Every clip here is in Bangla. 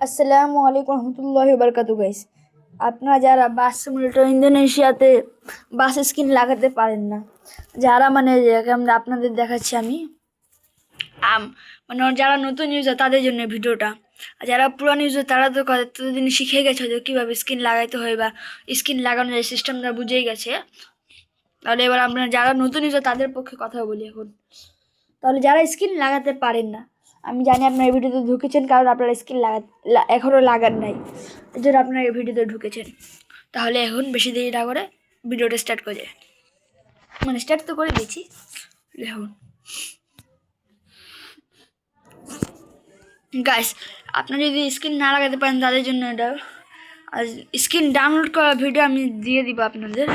আসসালামু আলাইকুম রহমতুল্লাহ বারকাতু গাইস আপনারা যারা বাস সিমুলেটর ইন্দোনেশিয়াতে বাস স্ক্রিন লাগাতে পারেন না, যারা মানে আপনাদের দেখাচ্ছি আমি, আম মানে যারা নতুন ইউজার তাদের জন্য ভিডিওটা। আর যারা পুরান ইউজার তারা তো কতদিন শিখে গেছে হয়তো কীভাবে স্ক্রিন লাগাইতে হয় বা স্ক্রিন লাগানোর যে সিস্টেমটা বুঝেই গেছে। তাহলে এবার আপনারা যারা নতুন ইউজার তাদের পক্ষে কথা বলি এখন। তাহলে যারা স্ক্রিন লাগাতে পারেন না আমি জানি আপনার এই ভিডিওতে ঢুকেছেন কারণ আপনারা স্ক্রিন লাগা এখনও লাগান নাই। জন্য আপনারা এই ভিডিওতে ঢুকেছেন। তাহলে এখন বেশি দেরি না করে ভিডিওটা স্টার্ট করে। মানে স্টার্ট তো করে দিয়েছি। দেখুন। গাইস আপনারা যদি স্ক্রিন না লাগাতে পারেন তাদের জন্য এটা আর স্ক্রিন ডাউনলোড করা ভিডিও আমি দিয়ে দিব আপনাদের।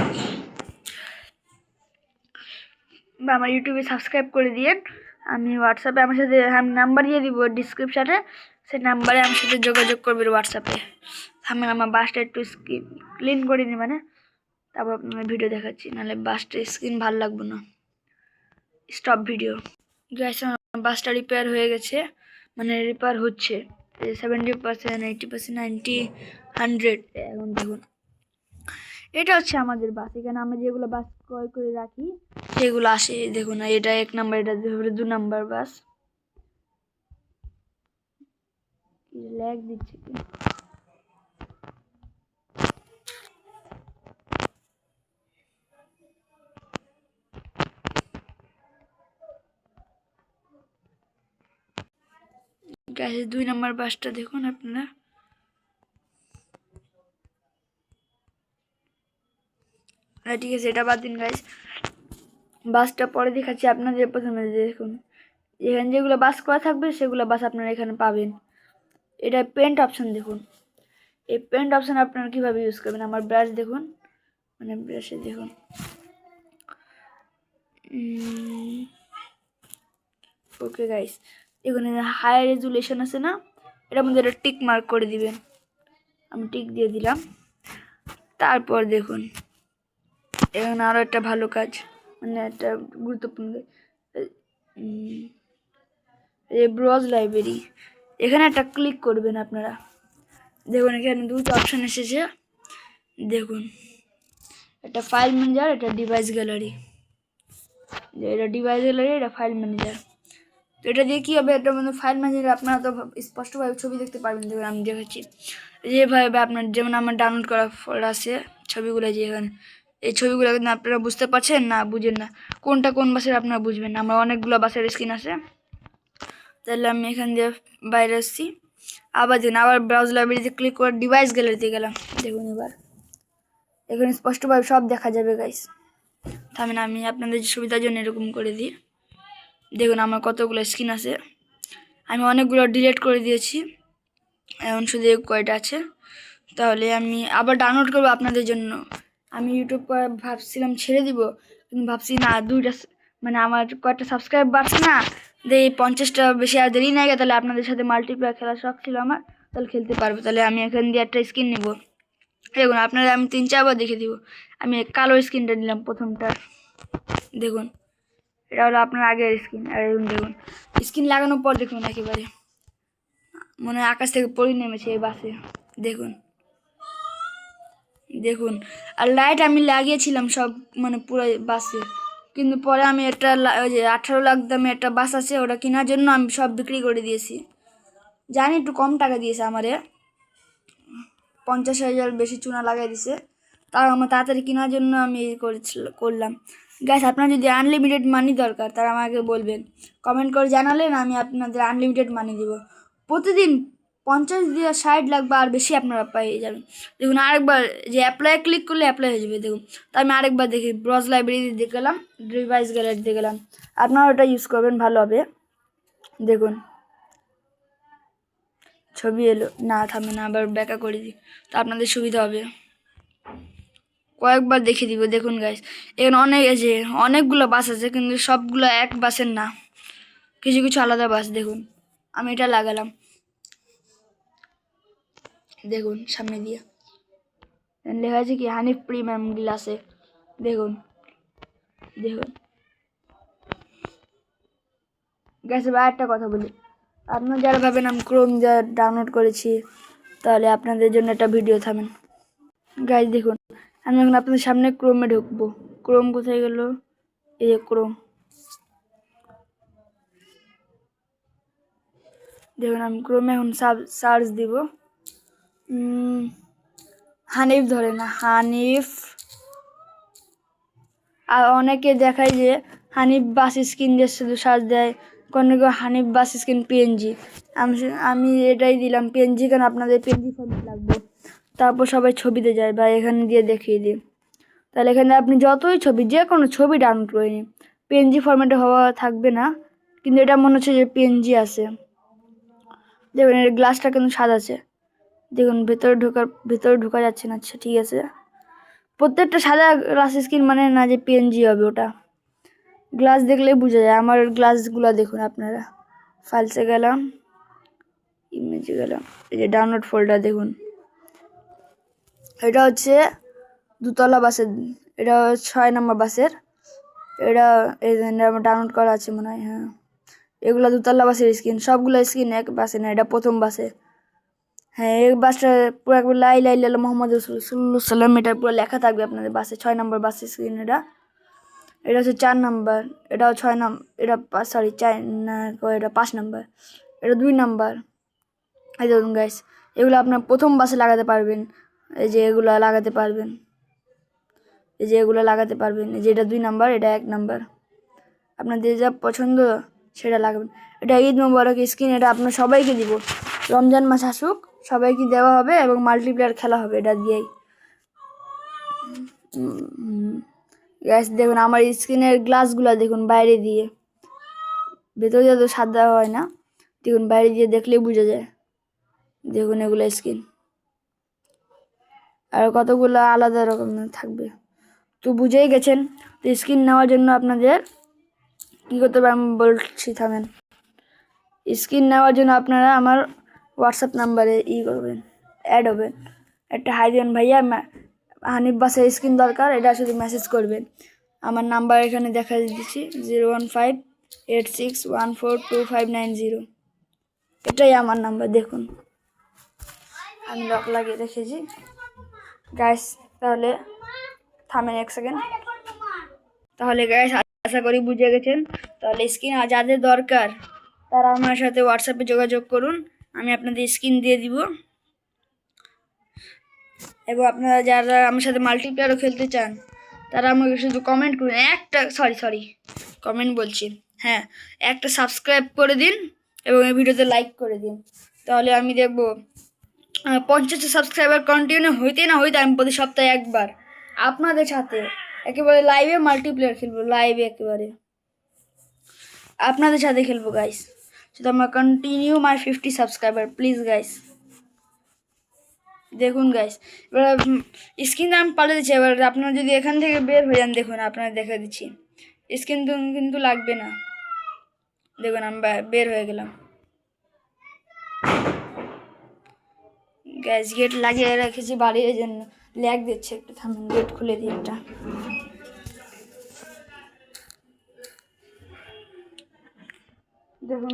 বা আমার ইউটিউবে সাবস্ক্রাইব করে দিয়েন। আমি হোয়াটসঅ্যাপে আমার সাথে আমি নাম্বার দিয়ে দিব ডিসক্রিপশানে সেই নাম্বারে আমার সাথে যোগাযোগ করবেন হোয়াটসঅ্যাপে আমি আমার বাসটা একটু স্ক্রিন ক্লিন করে নি? মানে তারপর আপনার ভিডিও দেখাচ্ছি। নাহলে বাসটা স্ক্রিন ভালো লাগবে না। স্টপ ভিডিও গ্যাস বাসটা রিপেয়ার হয়ে গেছে। মানে রিপেয়ার হচ্ছে। Seventy percent eighty percent ninety hundred এখন দেখুন। এটা হচ্ছে আমাদের বাস। এখানে আমরা যেগুলো বাস ক্রয় করে রাখি, সেগুলো আসে, দেখুন এটা এক নাম্বার, এটা দু নাম্বার বাস। ল্যাগ দিচ্ছে কি? দুই নাম্বার বাসটা দেখুন আপনারা। ঠিক আছে, এটা বাদ দিন গাইজ বাসটা পরে দেখাচ্ছি আপনাদের প্রথমে, দেখুন। এখানে যেগুলো বাস করা থাকবে, সেগুলো বাস আপনারা এখানে পাবেন। এটা পেন্ট অপশান দেখুন। এই পেন্ট অপশান আপনারা কীভাবে ইউজ করবেন? আমার ব্রাশ দেখুন। মানে ব্রাশে দেখুন। ওকে গাইস এখানে হাই রেজুলেশন আছে না? এটার মধ্যে একটা টিক মার্ক করে দিবেন। আমি টিক দিয়ে দিলাম। তারপর দেখুন। এখানে আরও একটা ভালো কাজ মানে একটা গুরুত্বপূর্ণ। এই ব্রজ লাইব্রেরি, এখানে একটা ক্লিক করবেন আপনারা। দেখুন, এখানে দুটো অপশান এসেছে। দেখুন, একটা ফাইল ম্যানেজার একটা ডিভাইস গ্যালারি এটা ডিভাইস গ্যালারি এটা ফাইল ম্যানেজার তো এটা দিয়ে কী হবে? এটার মধ্যে ফাইল ম্যানেজার আপনারা তো স্পষ্টভাবে ছবি দেখতে পারবেন। দেখুন, আমি দেখাচ্ছি। যেভাবে আপনার, যেমন আমার ডাউনলোড করা আছে, ছবিগুলো যে এখানে এই ছবিগুলো কিন্তু আপনারা বুঝতে পারছেন? না, বুঝেন না। কোনটা কোন বাসের আপনারা বুঝবেন না। আমার অনেকগুলো বাসের স্ক্রিন আছে। তাহলে আমি এখান দিয়ে বাইরে আসছি। আবার দিন, আবার ব্রাউজ লাইব্রেরিতে ক্লিক করে ডিভাইস গ্যালারিতে গেলাম। দেখুন এবার। এখানে স্পষ্টভাবে সব দেখা যাবে গাইস থামেন আমি আপনাদের সুবিধার জন্য এরকম করে দিই। দেখুন, আমার কতগুলো স্ক্রিন আছে। আমি অনেকগুলো ডিলিট করে দিয়েছি। এখন শুধু কয়টা আছে। তাহলে আমি আবার ডাউনলোড করব আপনাদের জন্য। আমি ইউটিউব ভাবছিলাম ছেড়ে দিব, কিন্তু ভাবছি না, দুইটা মানে আমার কয়েকটা সাবস্ক্রাইব বাড়ছে না দিয়ে পঞ্চাশটা বেশি আর দেরি নাই তাহলে আপনাদের সাথে মাল্টিপ্লেয়ার খেলার শখ ছিল আমার, তাহলে খেলতে পারব, তাহলে আমি এখান দিয়ে একটা স্ক্রিন নেব। দেখুন, আপনাদের আমি তিন চারবার দেখে দিব, আমি কালো স্ক্রিনটা নিলাম প্রথমটা, দেখুন, এটা হলো আপনার আগের স্ক্রিন আর এখন দেখুন স্ক্রিন লাগানোর পর দেখুন একেবারে, মনে হয় আকাশ থেকে পড়ে নেমেছে এই বাসে, দেখুন। দেখুন, আর লাইট আমি লাগিয়েছিলাম সব মানে পুরো বাসে। কিন্তু পরে আমি একটা লা- ওই যে আঠারো লাখ দামে একটা বাস আছে, ওটা কেনার জন্য আমি সব বিক্রি করে দিয়েছি। জানি একটু কম টাকা দিয়েছে আমারে। পঞ্চাশ হাজার বেশি চুনা লাগাই দিছে। তাও আমার তাড়াতাড়ি কেনার জন্য আমি করলাম। গ্যাস আপনার যদি আনলিমিটেড মানি দরকার তারা আমাকে বলবেন। কমেন্ট করে জানালেন, আমি আপনাদের আনলিমিটেড মানি দিব। প্রতিদিন পঞ্চাশ দিয়ে ষাট লাখ বা আর বেশি আপনারা পেয়ে যাবেন দেখুন, আরেকবার যে অ্যাপ্লাই ক্লিক করলে অ্যাপ্লাই হয়ে যাবে, দেখুন। তো আমি আরেকবার দেখি ব্রজ লাইব্রেরি লাইব্রেরিতে গেলাম ডিভাইস গ্যালারিতে গেলাম আপনারা ওটা ইউজ করবেন, ভালো হবে। দেখুন, ছবি এলো। না, থামে না, আবার ব্যাকা করে দিই। তো আপনাদের সুবিধা হবে। কয়েকবার দেখে দিব, দেখুন গাইস এখানে অনেক আছে, অনেকগুলো বাস আছে, কিন্তু সবগুলো এক বাসের না। কিছু কিছু আলাদা বাস দেখুন। আমি এটা লাগালাম। দেখুন, সামনে দিয়ে। লেখা আছে কি, হানিফ প্রিমিয়াম গ্লাসে। দেখুন দেখুন। গ্যাসে বা একটা কথা বলি। আপনারা যারা ভাবেন আমি ক্রোম যা ডাউনলোড করেছি, তাহলে আপনাদের জন্য একটা ভিডিও থামেন। গাইজ দেখুন, আমি এখন আপনাদের সামনে ক্রোমে ঢুকবো। ক্রোম কোথায় গেল? এই যে ক্রোম দেখুন, আমি ক্রোমে এখন সার্চ দিব। হানিফ ধরে না, হানিফ। আর অনেকে দেখায় যে হানিফ বাস স্ক্রিন দিয়ে শুধু সার্চ দেয়, কোনো কেউ হানিফ বাস স্ক্রিন পিএনজি আমি আমি এটাই দিলাম পিএনজি কেন আপনাদের পিএনজি ফর্মেট লাগবে? তারপর সবাই ছবিতে যায়, বা এখানে দিয়ে দেখিয়ে দিই। তাহলে এখানে আপনি যতই ছবি, যে কোনো ছবি ডাউনলোড করে নিন। পিএনজি ফর্মেটে হওয়া থাকবে না, কিন্তু এটা মনে হচ্ছে যে পিএনজি আছে। দেখুন, এর গ্লাসটা কিন্তু সাদা আছে। দেখুন, ভেতরে ঢোকার, ভেতরে ঢোকা যাচ্ছে না। আচ্ছা ঠিক আছে। প্রত্যেকটা সাদা গ্লাস স্ক্রিন মানে না যে পিএনজি হবে ওটা। গ্লাস দেখলেই বোঝা যায়। আমার গ্লাসগুলো দেখুন আপনারা। ফাইলসে গেলাম। ইমেজে গেলাম। এই যে ডাউনলোড ফোল্ডার দেখুন। এটা হচ্ছে দুতলা বাসের, এটা ছয় নম্বর বাসের। এটা এই ডাউনলোড করা আছে মনে হয় হ্যাঁ। এগুলো দুতলা বাসের স্ক্রিন সবগুলো স্ক্রিন এক বাসে না, এটা প্রথম বাসে। হ্যাঁ এই বাসটা পুরো একবার লাই লাই লাল মোহাম্মদ রসুল্লাহ সাল্লাম এটা পুরো লেখা থাকবে আপনাদের বাসে, ছয় নম্বর বাসের স্ক্রিন এটা। এটা হচ্ছে চার নাম্বার, এটাও ছয় নাম, এটা সরি চার না এটা পাঁচ নাম্বার, এটা দুই নাম্বার। এই দেখুন গাইস এগুলো আপনার প্রথম বাসে লাগাতে পারবেন, এই যে এগুলো লাগাতে পারবেন। এই যে এগুলো লাগাতে পারবেন, এই যে এটা দুই নাম্বার, এটা এক নাম্বার। আপনাদের যা পছন্দ সেটা লাগাবেন। এটা ঈদ মোবারক স্ক্রিন এটা আপনার সবাইকে দিব। রমজান মাস আসুক সবাইকে দেওয়া হবে এবং মাল্টিপ্লেয়ার খেলা হবে এটা দিয়েই। গ্যাস দেখুন, আমার স্ক্রিনের গ্লাসগুলো দেখুন, বাইরে দিয়ে। ভেতরে যত সাদা হয় না। দেখুন, বাইরে দিয়ে দেখলেই বোঝা যায়। দেখুন এগুলো স্ক্রিন আর কতগুলো আলাদা রকম থাকবে। তো বুঝেই গেছেন, তো স্ক্রিন নেওয়ার জন্য আপনাদের কী করতে আমি বলছি, থামেন। স্ক্রিন নেওয়ার জন্য আপনারা আমার হোয়াটসঅ্যাপ নাম্বারে ই করবেন অ্যাড হবেন একটা হাইদিয়ান ভাইয়া, মা- হানিফ বাসের স্ক্রিন দরকার, এটা শুধু মেসেজ করবেন আমার নাম্বার এখানে দেখা দিচ্ছি zero one five eight six one four two five nine zero এটাই আমার নাম্বার দেখুন। আমি লক লাগিয়ে রেখেছি। গাইস তাহলে থামেন এক সেকেন্ড তাহলে গাইস আশা করি বুঝে গেছেন। তাহলে স্ক্রিন যাদের দরকার, তারা আমার সাথে হোয়াটসঅ্যাপে যোগাযোগ করুন। আমি আপনাদের স্ক্রিন দিয়ে দিব। এবং আপনারা যারা আমার সাথে মাল্টিপ্লেয়ারও খেলতে চান, তারা আমাকে শুধু কমেন্ট করুন। একটা সরি সরি কমেন্ট বলছি। হ্যাঁ একটা সাবস্ক্রাইব করে দিন এবং এই ভিডিওতে লাইক করে দিন। তাহলে আমি দেখব পঞ্চাশ সাবস্ক্রাইবার কন্টিনিউ হইতে না হইতে আমি প্রতি সপ্তাহে একবার আপনাদের সাথে একেবারে লাইভে মাল্টিপ্লেয়ার খেলব। লাইভে একেবারে। আপনাদের সাথে খেলব গাইস আমার continue my fifty subscriber please guys দেখুন গাইস এবার স্ক্রিন আমি পাল্টে দিচ্ছি। এবার আপনারা যদি এখান থেকে বের হয়ে যান, দেখুন, আপনারা দেখা দিচ্ছি। স্ক্রিন কিন্তু লাগবে না। দেখুন, আমি বের হয়ে গেলাম। গ্যাস গেট লাগিয়ে রেখেছি বাড়ির জন্য। ল্যাগ দিচ্ছে একটু। থামুন গেট খুলে দিই একটা। দেখুন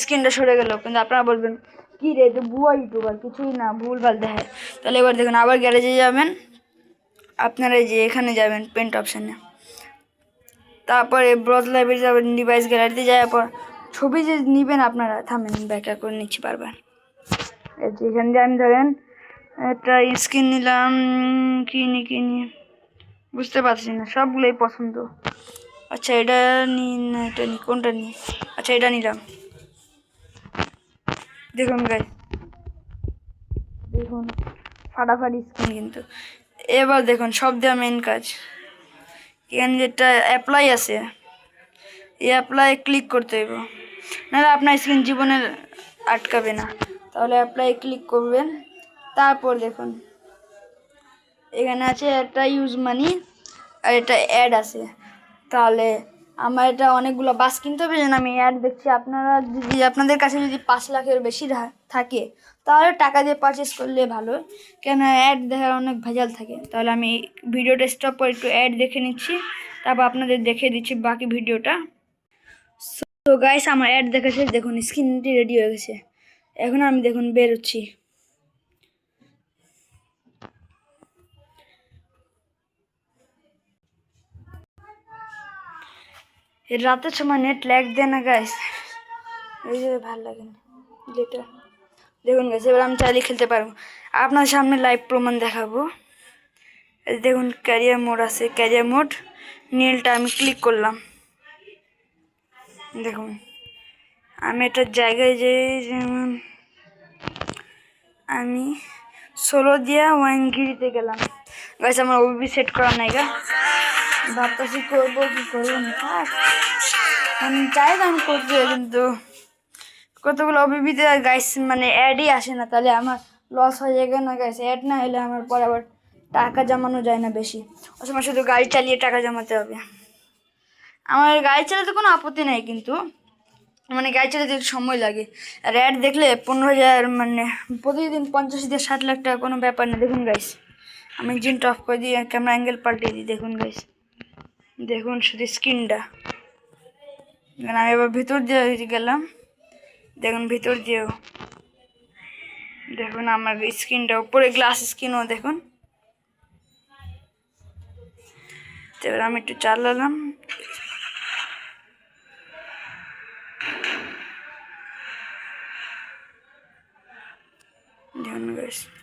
স্ক্রিনটা সরে গেল, কিন্তু আপনারা বলবেন, কি রে তো বুয়া ইউটিউবার কিছুই না ভুল ভালো দেখায়। তাহলে এবার দেখুন, আবার গ্যারেজে যাবেন, আপনারা যে এখানে যাবেন পেন্ট অপশানে তারপরে ব্রজ লাইব্রেরি যাবেন ডিভাইস গ্যালারিতে যাওয়ার পর, ছবি যে নেবেন আপনারা, থামেন ব্যাখ্যা করে নিচ্ছি বারবার। এখান দিয়ে আমি ধরেন, একটা স্ক্রিন নিলাম, কিনি কিনি। বুঝতে পারছি না, সবগুলোই পছন্দ। আচ্ছা এটা নিন, এটা নি কোনটা নি আচ্ছা এটা নিলাম। দেখুন গাই দেখুন, ফাটাফাটি স্ক্রিন কিন্তু। এবার দেখুন, সব দেওয়া মেন কাজ। এখানে যেটা অ্যাপ্লাই আছে, এই অ্যাপ্লাই ক্লিক করতে হইব। নাহলে আপনার স্ক্রিন জীবনে আটকাবে না। তাহলে অ্যাপ্লাই ক্লিক করবেন। তারপর দেখুন, এখানে আছে একটা ইউজ মানি আর এটা অ্যাড আছে। তাহলে আমার এটা অনেকগুলো বাস কিনতে হবে, যেন আমি অ্যাড দেখছি। আপনারা যদি, আপনাদের কাছে যদি পাঁচ লাখের বেশি থাকে, তাহলে টাকা দিয়ে পারচেস করলে ভালো। কেন অ্যাড দেখার অনেক ভেজাল থাকে। তাহলে আমি ভিডিওটা স্টপ করে একটু অ্যাড দেখে নিচ্ছি। তারপর আপনাদের দেখে দিচ্ছি বাকি ভিডিওটা। তো গাইস আমার অ্যাড দেখাচ্ছে দেখুন স্ক্রিনটি রেডি হয়ে গেছে। এখন আমি দেখুন বেরোচ্ছি। রাতের সময় নেট ল্যাগ দেয় না গাইস এই যে ভালো লাগে না যেটা দেখুন গাইস এবার আমি চালিয়ে খেলতে পারব। আপনার সামনে লাইভ প্রমাণ দেখাবো। দেখুন ক্যারিয়ার মোড আছে। ক্যারিয়ার মোড নীলটা আমি ক্লিক করলাম। দেখুন, আমি একটা জায়গায় যে যেমন আমি ষোলো দিয়া ওয়াইনগিরিতে গেলাম। গাছ আমার ওবি সেট করা নাই গা ভাবতেছি করব কি করব না। আমি চাই না আমি করতে, কিন্তু কতগুলো অবিবিতে গাইস মানে অ্যাডই আসে না, তাহলে আমার লস হয়ে যাবে না গাইস অ্যাড না হলে আমার পরে আবার টাকা জমানো যায় না বেশি। ওই সময় শুধু গাড়ি চালিয়ে টাকা জমাতে হবে। আমার গাড়ি চালাতে কোনো আপত্তি নেই, কিন্তু মানে গাড়ি চালাতে একটু সময় লাগে। আর অ্যাড দেখলে পনেরো হাজার মানে প্রতিদিন পঞ্চাশ হাজার ষাট লাখ টাকা কোনো ব্যাপার না। দেখুন গাইস আমি জিনটা অফ করে দিয়ে ক্যামেরা অ্যাঙ্গেল পাল্টিয়ে দিই, দেখুন গাইস দেখুন শুধু স্ক্রিনটা আমি এবার ভিতর দিয়ে গেলাম। দেখুন, ভিতর দিয়েও। দেখুন, আমার স্কিনটা উপরে, গ্লাস স্ক্রিনও দেখুন। এবার আমি একটু চালালাম। দেখুন, guys।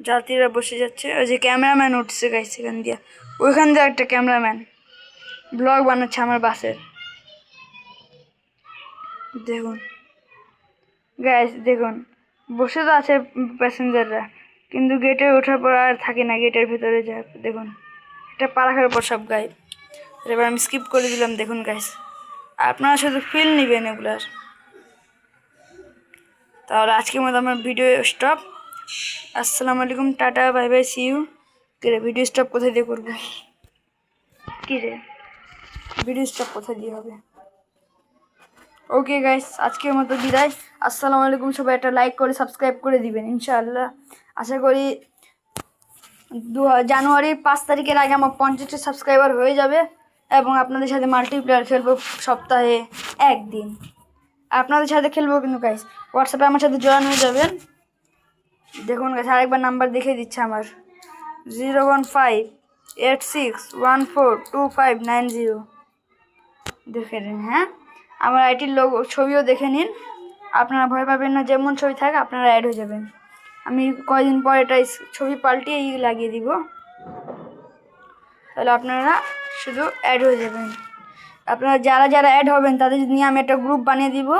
যাত্রীরা বসে যাচ্ছে। ওই যে ক্যামেরাম্যান উঠছে গাইছে সেখান দিয়ে। ওইখান দিয়ে একটা ক্যামেরাম্যান। ব্লগ বানাচ্ছে আমার বাসের। দেখুন। গ্যাস দেখুন। বসে তো আছে প্যাসেঞ্জাররা কিন্তু গেটে ওঠার পর আর থাকে না গেটের ভেতরে যা, দেখুন। এটা পারাখার পর সব গায়ে এবার আমি স্কিপ করে দিলাম, দেখুন গাইস আপনারা শুধু ফিল নেবেন এগুলার। তাহলে আজকের মতো আমার ভিডিও স্টপ আসসালামু আলাইকুম tata bye bye see you রে ভিডিও স্টপ কোথায় দিয়ে করব? কী রে ভিডিও স্টপ কোথায় দিয়ে হবে? ওকে গাইস আজকের মতো বিদায়। আসসালামু আলাইকুম সবাই একটা লাইক করে সাবস্ক্রাইব করে দিবেন ইনশাআল্লাহ। আশা করি দু জানুয়ারির পাঁচ তারিখের আগে আমার পঞ্চাশটা সাবস্ক্রাইবার হয়ে যাবে এবং আপনাদের সাথে মাল্টিপ্লেয়ার খেলব সপ্তাহে একদিন। আপনাদের সাথে খেলব কিন্তু গাইস হোয়াটসঅ্যাপে আমার সাথে জয়েন হয়ে যাবেন। দেখুন গাছ আরেকবার নাম্বার দেখিয়ে দিচ্ছে আমার। Zero one five eight six one four two five nine zero দেখে নিন হ্যাঁ? আমার আইটির লোক ছবিও দেখে নিন। আপনারা ভয় পাবেন না, যেমন ছবি থাকে, আপনারা অ্যাড হয়ে যাবেন। আমি কয়দিন পর এটা ছবি পাল্টিয়ে ই লাগিয়ে দিব। তাহলে আপনারা শুধু অ্যাড হয়ে যাবেন। আপনারা যারা যারা অ্যাড হবেন, তাদের নিয়ে আমি একটা গ্রুপ বানিয়ে দিব।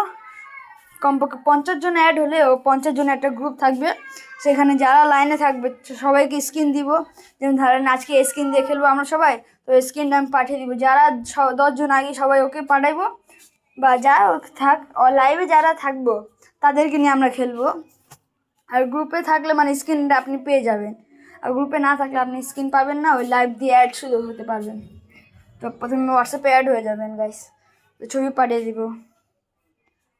কমপক্ষে পঞ্চাশ জন অ্যাড হলেও পঞ্চাশ জন একটা গ্রুপ থাকবে। সেখানে যারা লাইনে থাকবে, সবাইকে স্ক্রিন দিব। যেমন ধরেন আজকে স্ক্রিন দিয়ে খেলব আমরা সবাই, তো স্ক্রিনটা আমি পাঠিয়ে দিব। যারা দশজন আগে সবাই ওকে পাঠাইবো। বা যারা থাক লাইভে যারা থাকব, তাদেরকে নিয়ে আমরা খেলব। আর গ্রুপে থাকলে মানে স্ক্রিনটা আপনি পেয়ে যাবেন। আর গ্রুপে না থাকলে আপনি স্ক্রিন পাবেন না, ওই লাইভ দিয়ে অ্যাড শুধু হতে পারবেন। তো প্রথমে হোয়াটসঅ্যাপে অ্যাড হয়ে যাবেন গাইস তো ছবি পাঠিয়ে দিব।